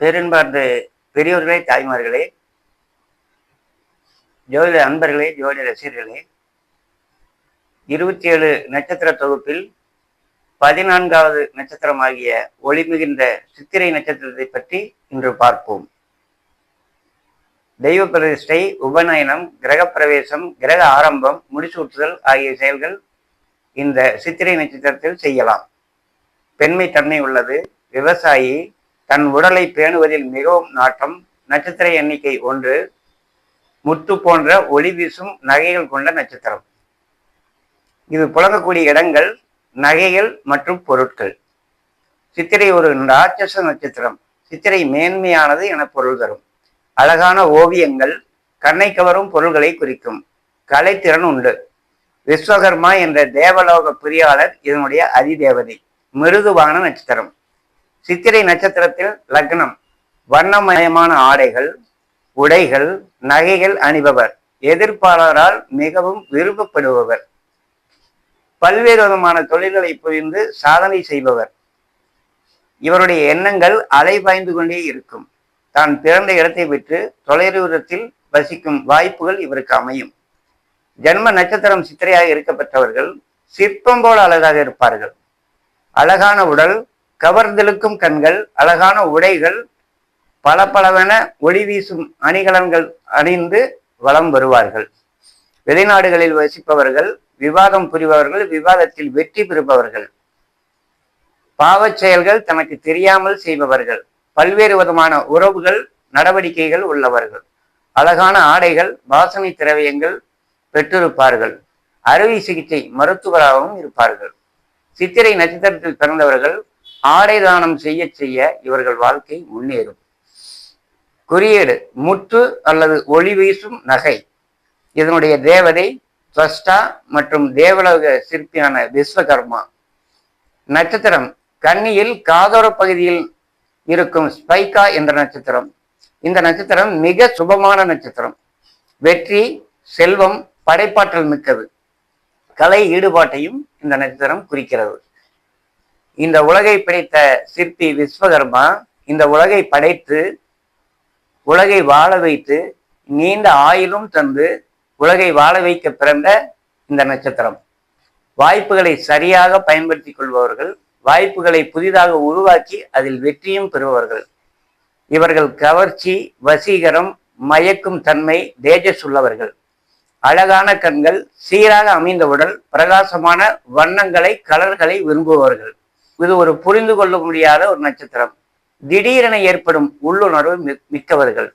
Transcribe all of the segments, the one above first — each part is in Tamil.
பெரும்பார்ந்த பெரியோர்களே தாய்மார்களே ஜோதிட அன்பர்களே ஜோதிட ரசிகர்களே இருபத்தி ஏழு நட்சத்திர தொகுப்பில் பதினான்காவது நட்சத்திரமாகிய ஒளிமிகுந்த சித்திரை நட்சத்திரத்தை பற்றி இன்று பார்ப்போம். தெய்வ பிரதிஷ்டை உபநயனம் கிரகப்பிரவேசம் கிரக ஆரம்பம் முடிசூட்டுதல் ஆகிய செயல்கள் இந்த சித்திரை நட்சத்திரத்தில் செய்யலாம். பெண்மை தன்மை உள்ளது விவசாயி தன் உடலை பேணுவதில் மிகவும் நாட்டம். நட்சத்திர எண்ணிக்கை ஒன்று. முத்து போன்ற ஒளி வீசும் நகைகள் கொண்ட நட்சத்திரம். இது புழங்கக்கூடிய இடங்கள் நகைகள் மற்றும் பொருட்கள். சித்திரை ஒரு ராட்சச நட்சத்திரம். சித்திரை மேன்மையானது என பொருள் தரும். அழகான ஓவியங்கள் கண்ணை கவரும் பொருள்களை குறிக்கும். கலைத்திறன் உண்டு. விஸ்வகர்மா என்ற தேவலோக பிரியாளர் இதனுடைய அதிதேவதை. மிருதுவான நட்சத்திரம். சித்திரை நட்சத்திரத்தில் லக்னம் வண்ணமயமான ஆடைகள் உடைகள் நகைகள் அணிபவர். எதிர்ப்பாளரால் மிகவும் விரும்பப்படுபவர் பல்வேறு விதமான தொழில்களை புரிந்து சாதனை செய்பவர். இவருடைய எண்ணங்கள் அலைபாய்ந்து கொண்டே இருக்கும். தான் பிறந்த இடத்தை விட்டு தொலைதூரத்தில் வசிக்கும் வாய்ப்புகள் இவருக்கு அமையும். ஜென்ம நட்சத்திரம் சித்திரையாக இருக்கப்பட்டவர்கள் சிற்பம் போல அழகாக இருப்பார்கள். அழகான உடல் கவர்ந்தெழுக்கும் கண்கள் அழகான உடைகள் பல பலவென ஒளி வீசும் அணிகலன்கள் அணிந்து வலம் வருவார்கள். வெளிநாடுகளில் வசிப்பவர்கள் விவாதம் புரிபவர்கள் விவாதத்தில் வெற்றி பெறுபவர்கள். பாவச் செயல்கள் தனக்கு தெரியாமல் செய்பவர்கள். பல்வேறு விதமான உறவுகள் நடவடிக்கைகள் உள்ளவர்கள். அழகான ஆடைகள் வாசனை திரவியங்கள் பெற்றிருப்பார்கள். அறுவை சிகிச்சை மருத்துவராகவும் இருப்பார்கள். சித்திரை நட்சத்திரத்தில் பிறந்தவர்கள் ஆடை தானம் செய்ய செய்ய இவர்கள் வாழ்க்கை முன்னேறும். குறியீடு முத்து அல்லது ஒளி வீசும் நகை. இதனுடைய தேவதை துவஸ்டா மற்றும் தேவலோக சிற்பியான விஸ்வகர்மா. நட்சத்திரம் கன்னியில் காதோர பகுதியில் இருக்கும் ஸ்பைகா என்ற நட்சத்திரம். இந்த நட்சத்திரம் மிக சுபமான நட்சத்திரம். வெற்றி செல்வம் படைப்பாற்றல் மிக்கது. கலை ஈடுபாட்டையும் இந்த நட்சத்திரம் குறிக்கிறது. இந்த உலகை பிடித்த சிற்பி விஸ்வகர்மா இந்த உலகை படைத்து உலகை வாழ வைத்து நீண்ட ஆயுளும் தந்து உலகை வாழ வைக்க பிறந்த இந்த நட்சத்திரம். வாய்ப்புகளை சரியாக பயன்படுத்தி கொள்பவர்கள் வாய்ப்புகளை புதிதாக உருவாக்கி அதில் வெற்றியும் பெறுபவர்கள். இவர்கள் கவர்ச்சி வசீகரம் மயக்கும் தன்மை தேஜஸ் உள்ளவர்கள். அழகான கண்கள் சீராக அமைந்த உடல் பிரகாசமான வண்ணங்களை கலர்களை விரும்புபவர்கள். இது ஒரு புரிந்து கொள்ள முடியாத ஒரு நட்சத்திரம். திடீரென ஏற்படும் உள்ளுணர்வு மிக்கவர்கள்.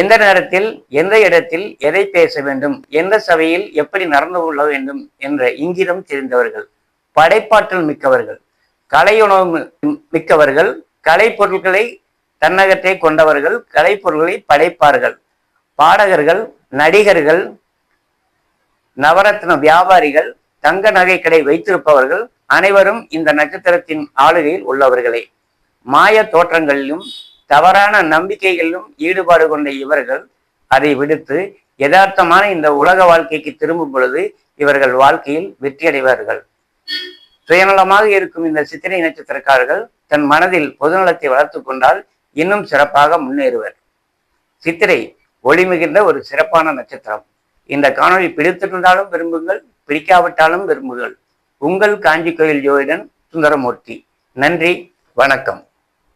எந்த நேரத்தில் எந்த இடத்தில் எதை பேச வேண்டும் எந்த சபையில் எப்படி நடந்து கொள்ள வேண்டும் என்ற இங்கிதம் தெரிந்தவர்கள். படைப்பாற்றல் மிக்கவர்கள். கலையுணவு மிக்கவர்கள். கலை பொருட்களை தன்னகத்தை கொண்டவர்கள். கலை பொருட்களை படைப்பார்கள். பாடகர்கள் நடிகர்கள் நவரத்ன வியாபாரிகள் தங்க நகைக்கடை வைத்திருப்பவர்கள் அனைவரும் இந்த நட்சத்திரத்தின் ஆளுகையில் உள்ளவர்களே மாய தோற்றங்களிலும் தவறான நம்பிக்கைகளிலும் ஈடுபாடு கொண்ட இவர்கள் அதை விடுத்து யதார்த்தமான இந்த உலக வாழ்க்கைக்கு திரும்பும் பொழுது இவர்கள் வாழ்க்கையில் வெற்றியடைவார்கள். சுயநலமாக இருக்கும் இந்த சித்திரை நட்சத்திரக்காரர்கள் தன் மனதில் பொதுநலத்தை வளர்த்து கொண்டால் இன்னும் சிறப்பாக முன்னேறுவர். சித்திரை ஒளிமிகுந்த ஒரு சிறப்பான நட்சத்திரம். இந்த காணொலி பிடித்திருந்தாலும் விரும்புங்கள் பிடிக்காவிட்டாலும் விரும்புங்கள். உங்கள் காஞ்சி கோயில் ஜோதிடன் சுந்தரமூர்த்தி. நன்றி வணக்கம்.